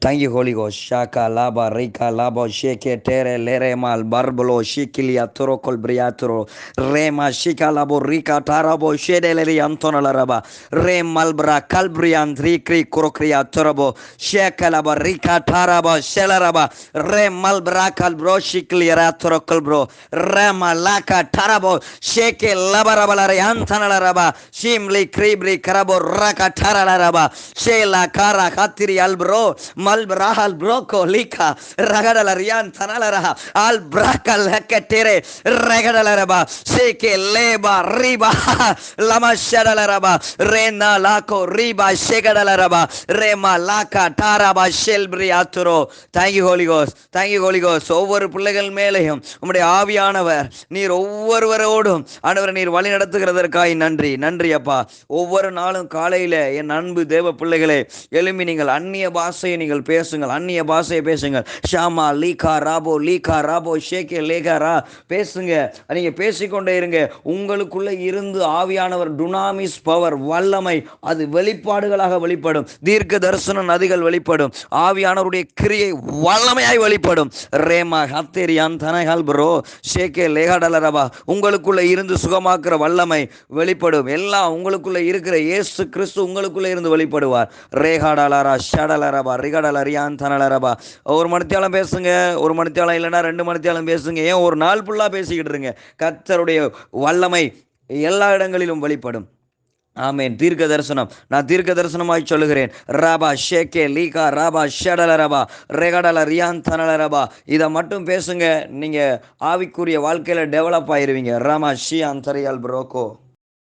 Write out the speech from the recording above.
Thank you, Holy Ghost. Shaka laba rika labo sheke tere lere mal barbolo shikilia toro colbriatro rema shika labo rika tarabo shedeleri antona laraba re malbra calbrian rikri kurokria torabo sheka laba rika tarabo shelaraba re malbra calbro shikliera toro colbro rema laka tarabo sheke labarabalare antana laraba shimli kribri karabo raka taralaraba shela kara katiri albro malbra albroko lika ragadala rian tanalaraha albraka leketere regadala seke leba riba la mashada la raba rena lako riba shegada la raba rema laka taraba shelbri aturo. Thank you holy ghost. Thank you holy ghost. ஒவ்வொரு பிள்ளைகள் மேலேயும் உம்முடைய ஆவியானவர் நீர் ஒவ்வொருவரோடும் ஆண்டவர் நீர் வழி நடத்துகிறதற்காய் நன்றி. நன்றி அப்பா. ஒவ்வொரு நாளும் காலையில என் அன்பு தேவ பிள்ளைகளே எழும்பி நீங்கள் அந்நிய பாஷையை நீங்கள் பேசுங்கள் அந்நிய பாஷையை பேசுங்கள். ஷாமா லீகா ராபோ லீகா ராபோ ஷேகே லேகா ரா. பேசுங்க. நீங்கள் பேசிக்கொண்டே இருங்க. உங்களுக்குள்ளே இருந்து ஆவியானவர் டுனாமிஸ் பவர் வல்லமை அது வெளிப்பாடுகளாக வெளிப்படும். தீர்க்க தரிசன நதிகள் வெளிப்படும். ஆவியானவருடைய கிரியை வல்லமையாய் வெளிப்படும். Rhema ஹத்தேரியான் தனகால் bro. ஷேகே லேகாடலரபா உங்களுக்குள்ளே இருந்து சுகமாக்குற வல்லமை வெளிப்படும். எல்லாம் உங்களுக்குள்ளே இருக்கிற இயேசு கிறிஸ்து உங்களுக்குள்ளே இருந்து வெளிப்படுவார். ரேகாடலாரா ஷடலரபா ரிகடலரியான் தனலரபா. ஒரு மணித்தியாலம் பேசுங்க ஒரு மணித்தியாலம் இல்லைன்னா ரெண்டு மணித்தியாலம் பேசுங்க. ஏன் ஒரு நாள் ஃபுல்லாக பேசிக்கிட்டு இருங்க. கத்தருடைய வல்லமை எல்லா இடங்களிலும் வெளிப்படும். ஆமேன். தீர்க்க தரிசனம். நான் தீர்க்க தரிசனமாய் சொல்லுகிறேன். ராபா ஷேகே லீகா ராபா ஷடல ரபா ரெகடல ரியான் தனல ரபா இதை மட்டும் பேசுங்க. நீங்கள் ஆவிக்குரிய வாழ்க்கையில் டெவலப் ஆயிருவீங்க. ராமா ஷியான் அந்தரியால் புரோக்கோ